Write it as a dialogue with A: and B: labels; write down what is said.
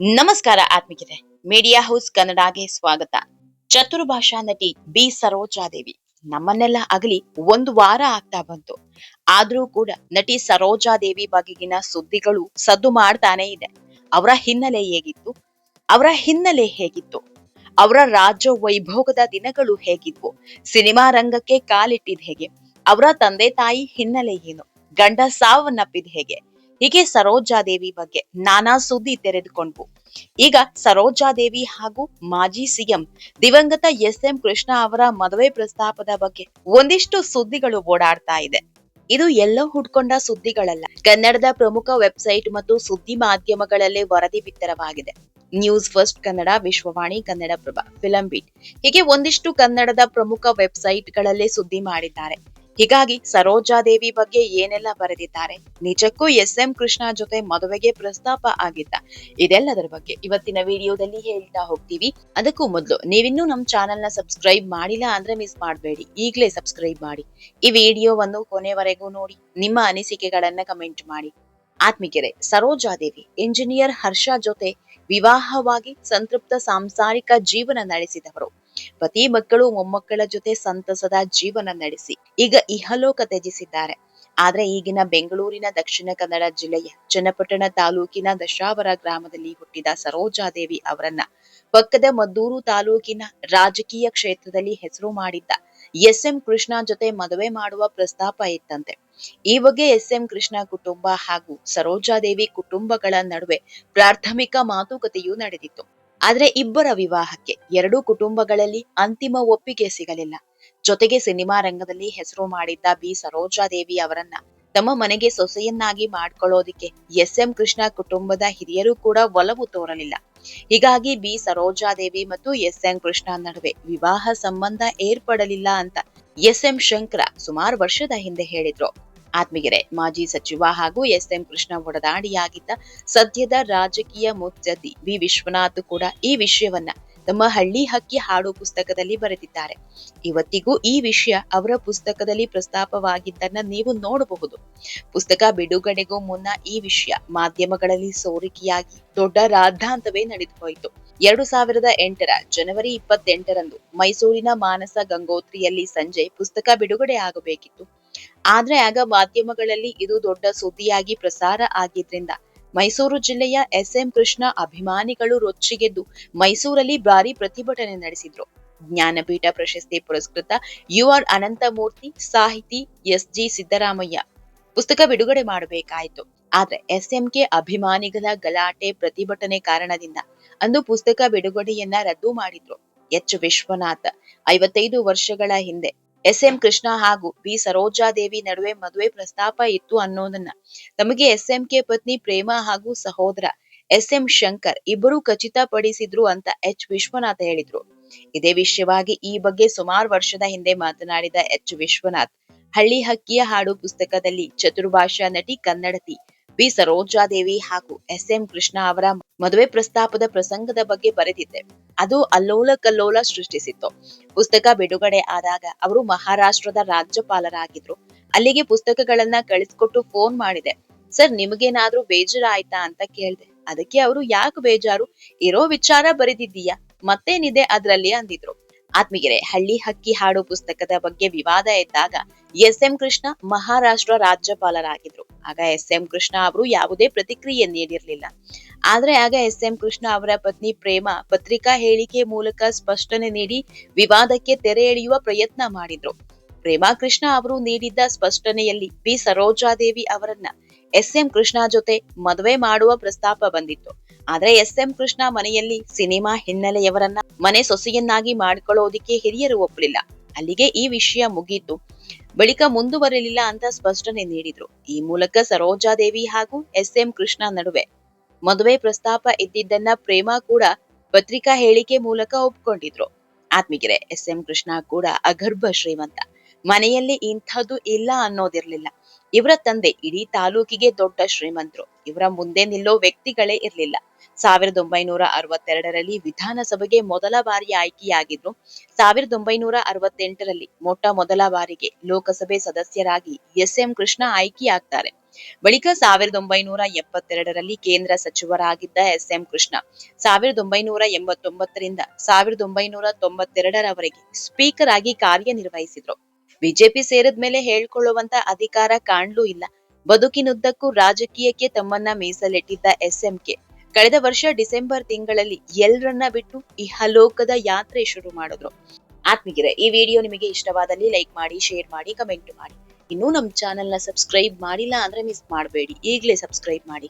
A: ನಮಸ್ಕಾರ ಆತ್ಮಿಕರೇ media house ಕನ್ನಡಗೆ ಸ್ವಾಗತ. ಚತುರ್ಭಾಷಾ ನಟಿ ಬಿ. ಸರೋಜಾದೇವಿ ನಮ್ಮನ್ನೆಲ್ಲ ಅಗಲಿ ಒಂದು ವಾರ ಆಗ್ತಾ ಬಂತು. ಆದ್ರೂ ಕೂಡ ನಟಿ ಸರೋಜಾದೇವಿ ಬಗೆಗಿನ ಸುದ್ದಿಗಳು ಸದ್ದು ಮಾಡ್ತಾನೆ ಇದೆ. ಅವರ ಹಿನ್ನೆಲೆ ಹೇಗಿತ್ತು? ಅವರ ಹಿನ್ನೆಲೆ ಹೇಗಿತ್ತು? ಅವರ ರಾಜ್ಯ ವೈಭೋಗದ ದಿನಗಳು ಹೇಗಿದ್ವು? ಸಿನಿಮಾ ರಂಗಕ್ಕೆ ಕಾಲಿಟ್ಟಿದ್ ಹೇಗೆ? ಅವರ ತಂದೆ ತಾಯಿ ಹಿನ್ನೆಲೆ ಏನು? ಗಂಡ ಸಾವನ್ನಪ್ಪಿದ್ ಹೇಗೆ? ಹೀಗೆ ಸರೋಜಾದೇವಿ ಬಗ್ಗೆ ನಾನಾ ಸುದ್ದಿ ತೆರೆದುಕೊಂಡ್ವು. ಈಗ ಸರೋಜಾದೇವಿ ಹಾಗೂ ಮಾಜಿ ಸಿಎಂ ದಿವಂಗತ ಎಸ್ ಎಂ ಕೃಷ್ಣ ಅವರ ಮದುವೆ ಪ್ರಸ್ತಾಪದ ಬಗ್ಗೆ ಒಂದಿಷ್ಟು ಸುದ್ದಿಗಳು ಓಡಾಡ್ತಾ ಇದೆ. ಇದು ಎಲ್ಲೋ ಹುಡ್ಕೊಂಡ ಸುದ್ದಿಗಳಲ್ಲ. ಕನ್ನಡದ ಪ್ರಮುಖ ವೆಬ್ಸೈಟ್ ಮತ್ತು ಸುದ್ದಿ ಮಾಧ್ಯಮಗಳಲ್ಲೇ ವರದಿ ಬಿತ್ತರವಾಗಿದೆ. News first Kannada, Vishwavani, Kannadaprabha film beat ಹೀಗೆ ಒಂದಿಷ್ಟು ಕನ್ನಡದ ಪ್ರಮುಖ ವೆಬ್ಸೈಟ್ಗಳಲ್ಲೇ ಸುದ್ದಿ ಮಾಡಿದ್ದಾರೆ. ಹೀಗಾಗಿ ಸರೋಜಾದೇವಿ ಬಗ್ಗೆ ಏನೆಲ್ಲ ಬರೆದಿದ್ದಾರೆ? ನಿಜಕ್ಕೂ ಎಸ್ ಎಂ ಕೃಷ್ಣ ಜೊತೆ ಮದುವೆಗೆ ಪ್ರಸ್ತಾಪ ಆಗಿದ್ದ. ಇದೆಲ್ಲದರ ಬಗ್ಗೆ ಇವತ್ತಿನ ವಿಡಿಯೋದಲ್ಲಿ ಹೇಳ್ತಾ ಹೋಗ್ತೀವಿ. ಅದಕ್ಕೂ ಮೊದಲು ನೀವಿನ್ನೂ ನಮ್ಮ ಚಾನೆಲ್ನ ಸಬ್ಸ್ಕ್ರೈಬ್ ಮಾಡಿಲ್ಲ ಅಂದ್ರೆ ಮಿಸ್ ಮಾಡಬೇಡಿ. ಈಗಲೇ ಸಬ್ಸ್ಕ್ರೈಬ್ ಮಾಡಿ. ಈ ವಿಡಿಯೋವನ್ನು ಕೊನೆವರೆಗೂ ನೋಡಿ. ನಿಮ್ಮ ಅನಿಸಿಕೆಗಳನ್ನ ಕಮೆಂಟ್ ಮಾಡಿ. ಆತ್ಮಿಕೆರೆ, ಸರೋಜಾದೇವಿ ಇಂಜಿನಿಯರ್ ಹರ್ಷ ಜೊತೆ ವಿವಾಹವಾಗಿ ಸಂತೃಪ್ತ ಸಾಂಸಾರಿಕ ಜೀವನ ನಡೆಸಿದವರು. ಪತಿ ಮಕ್ಕಳು ಮೊಮ್ಮಕ್ಕಳ ಜೊತೆ ಸಂತಸದ ಜೀವನ ನಡೆಸಿ. ಈಗ ಇಹಲೋಕ ತ್ಯಜಿಸಿದ್ದಾರೆ. ಆದ್ರೆ ಈಗಿನ ಬೆಂಗಳೂರಿನ ದಕ್ಷಿಣ ಕನ್ನಡ ಜಿಲ್ಲೆಯ ಚನ್ನಪಟ್ಟಣ ತಾಲೂಕಿನ ದಶಾವರ ಗ್ರಾಮದಲ್ಲಿ ಹುಟ್ಟಿದ ಸರೋಜಾದೇವಿ ಅವರನ್ನ ಪಕ್ಕದ ಮದ್ದೂರು ತಾಲೂಕಿನ ರಾಜಕೀಯ ಕ್ಷೇತ್ರದಲ್ಲಿ ಹೆಸರು ಮಾಡಿದ್ದ ಎಸ್ ಎಂ ಕೃಷ್ಣ ಜೊತೆ ಮದುವೆ ಮಾಡುವ ಪ್ರಸ್ತಾಪ ಇತ್ತಂತೆ. ಈ ಬಗ್ಗೆ ಎಸ್ ಎಂ ಕೃಷ್ಣ ಕುಟುಂಬ ಹಾಗೂ ಸರೋಜಾದೇವಿ ಕುಟುಂಬಗಳ ನಡುವೆ ಪ್ರಾಥಮಿಕ ಮಾತುಕತೆಯೂ ನಡೆದಿತ್ತು. ಆದ್ರೆ ಇಬ್ಬರ ವಿವಾಹಕ್ಕೆ ಎರಡೂ ಕುಟುಂಬಗಳಲ್ಲಿ ಅಂತಿಮ ಒಪ್ಪಿಗೆ ಸಿಗಲಿಲ್ಲ. ಜೊತೆಗೆ ಸಿನಿಮಾ ರಂಗದಲ್ಲಿ ಹೆಸರು ಮಾಡಿದ್ದ ಬಿ. ಸರೋಜಾದೇವಿ ಅವರನ್ನ ತಮ್ಮ ಮನೆಗೆ ಸೊಸೆಯನ್ನಾಗಿ ಮಾಡ್ಕೊಳ್ಳೋದಿಕ್ಕೆ ಎಸ್. ಎಂ. ಕೃಷ್ಣ ಕುಟುಂಬದ ಹಿರಿಯರು ಕೂಡ ಒಲವು ತೋರಲಿಲ್ಲ. ಹೀಗಾಗಿ ಬಿ. ಸರೋಜಾದೇವಿ ಮತ್ತು ಎಸ್. ಎಂ. ಕೃಷ್ಣ ನಡುವೆ ವಿವಾಹ ಸಂಬಂಧ ಏರ್ಪಡಲಿಲ್ಲ ಅಂತ ಎಸ್. ಎಂ. ಶಂಕರ ಸುಮಾರು ವರ್ಷದ ಹಿಂದೆ ಹೇಳಿದ್ರು. ಆತ್ಮೀಗೆರೆ ಮಾಜಿ ಸಚಿವ ಹಾಗೂ ಎಸ್ ಎಂ ಕೃಷ್ಣ ಒಡದಾಡಿಯಾಗಿದ್ದ ಸದ್ಯದ ರಾಜಕೀಯ ಮುತ್ಸದ್ದಿ ವಿ. ವಿಶ್ವನಾಥ್ ಕೂಡ ಈ ವಿಷಯವನ್ನ ತಮ್ಮ ಹಳ್ಳಿ ಹಕ್ಕಿ ಹಾಡು ಪುಸ್ತಕದಲ್ಲಿ ಬರೆದಿದ್ದಾರೆ. ಇವತ್ತಿಗೂ ಈ ವಿಷಯ ಅವರ ಪುಸ್ತಕದಲ್ಲಿ ಪ್ರಸ್ತಾಪವಾಗಿದ್ದನ್ನ ನೀವು ನೋಡಬಹುದು. ಪುಸ್ತಕ ಬಿಡುಗಡೆಗೂ ಮುನ್ನ ಈ ವಿಷಯ ಮಾಧ್ಯಮಗಳಲ್ಲಿ ಸೋರಿಕೆಯಾಗಿ ದೊಡ್ಡ ರಾದ್ಧಾಂತವೇ ನಡೆದು ಹೋಯಿತು ಎರಡು ಸಾವಿರದ ಎಂಟರ ಜನವರಿ ಇಪ್ಪತ್ತೆಂಟರಂದು ಮೈಸೂರಿನ ಮಾನಸ ಗಂಗೋತ್ರಿಯಲ್ಲಿ ಸಂಜೆ ಪುಸ್ತಕ ಬಿಡುಗಡೆ ಆಗಬೇಕಿತ್ತು. ಆದ್ರೆ ಆಗ ಮಾಧ್ಯಮಗಳಲ್ಲಿ ಇದು ದೊಡ್ಡ ಸುದ್ದಿಯಾಗಿ ಪ್ರಸಾರ ಆಗಿದ್ರಿಂದ ಮೈಸೂರು ಜಿಲ್ಲೆಯ ಎಸ್ ಎಂ ಕೃಷ್ಣ ಅಭಿಮಾನಿಗಳು ರೊಚ್ಚಿಗೆದ್ದು ಮೈಸೂರಲ್ಲಿ ಭಾರಿ ಪ್ರತಿಭಟನೆ ನಡೆಸಿದ್ರು. ಜ್ಞಾನಪೀಠ ಪ್ರಶಸ್ತಿ ಪುರಸ್ಕೃತ ಯು ಆರ್ ಅನಂತಮೂರ್ತಿ, ಸಾಹಿತಿ ಎಸ್ ಜಿ ಸಿದ್ದರಾಮಯ್ಯ. ಪುಸ್ತಕ ಬಿಡುಗಡೆ ಮಾಡಬೇಕಾಯಿತು. ಆದ್ರೆ ಎಸ್ ಕೆ ಅಭಿಮಾನಿಗಳ ಗಲಾಟೆ, ಪ್ರತಿಭಟನೆ ಕಾರಣದಿಂದ ಅಂದು ಪುಸ್ತಕ ಬಿಡುಗಡೆಯನ್ನ ರದ್ದು ಮಾಡಿದ್ರು. ಎಚ್ ವಿಶ್ವನಾಥ್, ಐವತ್ತೈದು ವರ್ಷಗಳ ಹಿಂದೆ ಎಸ್ ಎಂ ಕೃಷ್ಣ ಹಾಗೂ ಬಿ ಸರೋಜಾದೇವಿ ನಡುವೆ ಮದುವೆ ಪ್ರಸ್ತಾಪ ಇತ್ತು ಅನ್ನೋದನ್ನ. ತಮಗೆ ಎಸ್ ಎಂ ಕೆ ಪತ್ನಿ ಪ್ರೇಮ ಹಾಗೂ ಸಹೋದರ ಎಸ್ ಎಂ ಶಂಕರ್ ಇಬ್ಬರು ಖಚಿತಪಡಿಸಿದ್ರು ಅಂತ ಎಚ್ ವಿಶ್ವನಾಥ್ ಹೇಳಿದ್ರು. ಇದೇ ವಿಷಯವಾಗಿ ಈ ಬಗ್ಗೆ ಸುಮಾರು ವರ್ಷದ ಹಿಂದೆ ಮಾತನಾಡಿದ ಎಚ್ ವಿಶ್ವನಾಥ್, ಹಳ್ಳಿ ಹಕ್ಕಿಯ ಹಾಡು ಪುಸ್ತಕದಲ್ಲಿ ಚತುರ್ಭಾಷಾ ನಟಿ ಕನ್ನಡತಿ ಬಿ. ಸರೋಜಾದೇವಿ ಹಾಗೂ ಎಸ್ ಎಂ ಕೃಷ್ಣ ಅವರ ಮದುವೆ ಪ್ರಸ್ತಾಪದ ಪ್ರಸಂಗದ ಬಗ್ಗೆ ಬರೆದಿದ್ದೆ. ಅದು ಅಲ್ಲೋಲ ಕಲ್ಲೋಲ ಸೃಷ್ಟಿಸಿತ್ತು. ಪುಸ್ತಕ ಬಿಡುಗಡೆ ಆದಾಗ ಅವರು ಮಹಾರಾಷ್ಟ್ರದ ರಾಜ್ಯಪಾಲರಾಗಿದ್ರು. ಅಲ್ಲಿಗೆ ಪುಸ್ತಕಗಳನ್ನ ಕಳಿಸ್ಕೊಟ್ಟು ಫೋನ್ ಮಾಡಿದೆ. ಸರ್, ನಿಮಗೇನಾದ್ರೂ ಬೇಜಾರಾಯ್ತಾ ಅಂತ ಕೇಳ್ದೆ. ಅದಕ್ಕೆ ಅವರು, ಯಾಕೆ ಬೇಜಾರು? ಇರೋ ವಿಚಾರ ಬರೆದಿದ್ದೀಯಾ? ಮತ್ತೇನಿದೆ ಅದ್ರಲ್ಲಿ? ಅಂದಿದ್ರು. ಆತ್ಮೀಗೆರೆ ಹಳ್ಳಿ ಹಕ್ಕಿ ಹಾಡು ಪುಸ್ತಕದ ಬಗ್ಗೆ ವಿವಾದ ಇದ್ದಾಗ ಎಸ್ ಎಂ ಕೃಷ್ಣ ಮಹಾರಾಷ್ಟ್ರ ರಾಜ್ಯಪಾಲರಾಗಿದ್ರು. ಆಗ ಎಸ್ ಎಂ ಕೃಷ್ಣ ಅವರು ಯಾವುದೇ ಪ್ರತಿಕ್ರಿಯೆ ನೀಡಿರಲಿಲ್ಲ. ಆದ್ರೆ ಆಗ ಎಸ್ ಎಂ ಕೃಷ್ಣ ಅವರ ಪತ್ನಿ ಪ್ರೇಮ ಪತ್ರಿಕಾ ಹೇಳಿಕೆ ಮೂಲಕ ಸ್ಪಷ್ಟನೆ ನೀಡಿ ವಿವಾದಕ್ಕೆ ತೆರೆ ಎಳೆಯುವ ಪ್ರಯತ್ನ ಮಾಡಿದ್ರು. ಪ್ರೇಮಾ ಕೃಷ್ಣ ಅವರು ನೀಡಿದ್ದ ಸ್ಪಷ್ಟನೆಯಲ್ಲಿ ಬಿ ಸರೋಜಾದೇವಿ ಅವರನ್ನ ಎಸ್ ಎಂ ಕೃಷ್ಣ ಜೊತೆ ಮದುವೆ ಮಾಡುವ ಪ್ರಸ್ತಾಪ ಬಂದಿತ್ತು. ಆದ್ರೆ ಎಸ್ ಎಂ ಕೃಷ್ಣ ಮನೆಯಲ್ಲಿ ಸಿನಿಮಾ ಹಿನ್ನೆಲೆಯವರನ್ನ ಮನೆ ಸೊಸೆಯನ್ನಾಗಿ ಮಾಡ್ಕೊಳ್ಳೋದಿಕ್ಕೆ ಹಿರಿಯರು ಒಪ್ಪಲಿಲ್ಲ. ಅಲ್ಲಿಗೆ ಈ ವಿಷಯ ಮುಗೀತು. ಬಳಿಕ ಮುಂದುವರಲಿಲ್ಲ ಅಂತ ಸ್ಪಷ್ಟನೆ ನೀಡಿದ್ರು. ಈ ಮೂಲಕ ಸರೋಜಾದೇವಿ ಹಾಗೂ ಎಸ್ ಎಂ ಕೃಷ್ಣ ನಡುವೆ ಮದುವೆ ಪ್ರಸ್ತಾಪ ಇದ್ದಿದ್ದನ್ನ ಪ್ರೇಮ ಕೂಡ ಪತ್ರಿಕಾ ಹೇಳಿಕೆ ಮೂಲಕ ಒಪ್ಕೊಂಡಿದ್ರು. ಆತ್ಮಿಗೆರೆ ಎಸ್ ಎಂ ಕೃಷ್ಣ ಕೂಡ ಅಗರ್ಭ ಶ್ರೀಮಂತ. ಮನೆಯಲ್ಲಿ ಇಂಥದ್ದು ಇಲ್ಲ ಅನ್ನೋದಿರ್ಲಿಲ್ಲ. ಇವರ ತಂದೆ ಇಡೀ ತಾಲೂಕಿಗೆ ದೊಡ್ಡ ಶ್ರೀಮಂತರು. ಇವರ ಮುಂದೆ ನಿಲ್ಲೋ ವ್ಯಕ್ತಿಗಳೇ ಇರಲಿಲ್ಲ. ಸಾವಿರದ ಒಂಬೈನೂರ ಅರವತ್ತೆರಡರಲ್ಲಿ ವಿಧಾನಸಭೆಗೆ ಮೊದಲ ಬಾರಿ ಆಯ್ಕೆಯಾಗಿದ್ರು. ಸಾವಿರದ ಒಂಬೈನೂರ ಅರವತ್ತೆಂಟರಲ್ಲಿ ಮೊಟ್ಟ ಮೊದಲ ಬಾರಿಗೆ ಲೋಕಸಭೆ ಸದಸ್ಯರಾಗಿ ಎಸ್ ಎಂ ಕೃಷ್ಣ ಆಯ್ಕೆಯಾಗ್ತಾರೆ. ಬಳಿಕ ಸಾವಿರದ ಒಂಬೈನೂರ ಎಪ್ಪತ್ತೆರಡರಲ್ಲಿ ಕೇಂದ್ರ ಸಚಿವರಾಗಿದ್ದ ಎಸ್ ಎಂ ಕೃಷ್ಣ, ಸಾವಿರದ ಒಂಬೈನೂರ ಎಂಬತ್ತೊಂಬತ್ತರಿಂದ ಸಾವಿರದ ಒಂಬೈನೂರ ತೊಂಬತ್ತೆರಡರವರೆಗೆ ಸ್ಪೀಕರ್ ಆಗಿ ಕಾರ್ಯನಿರ್ವಹಿಸಿದ್ರು. ಬಿಜೆಪಿ ಸೇರಿದ ಮೇಲೆ ಹೇಳ್ಕೊಳ್ಳುವಂತ ಅಧಿಕಾರ ಕಾಣ್ಲೂ ಇಲ್ಲ. ಬದುಕಿನುದ್ದಕ್ಕೂ ರಾಜಕೀಯಕ್ಕೆ ತಮ್ಮನ್ನ ಮೀಸಲಿಟ್ಟಿದ್ದ ಎಸ್ಎಂಕೆ. ಕಳೆದ ವರ್ಷ ಡಿಸೆಂಬರ್ ತಿಂಗಳಲ್ಲಿ ಎಲ್ರನ್ನ ಬಿಟ್ಟು ಇಹಲೋಕದ ಯಾತ್ರೆ ಶುರು ಮಾಡಿದ್ರು. ಆತ್ಮಗಿರ ಈ ವಿಡಿಯೋ ನಿಮಗೆ ಇಷ್ಟವಾದಲ್ಲಿ ಲೈಕ್ ಮಾಡಿ, ಶೇರ್ ಮಾಡಿ, ಕಮೆಂಟ್ ಮಾಡಿ. ಇನ್ನೂ ನಮ್ಮ ಚಾನೆಲ್ನ ಸಬ್ಸ್ಕ್ರೈಬ್ ಮಾಡಿಲ್ಲ ಅಂದ್ರೆ ಮಿಸ್ ಮಾಡಬೇಡಿ. ಈಗಲೇ ಸಬ್ಸ್ಕ್ರೈಬ್ ಮಾಡಿ.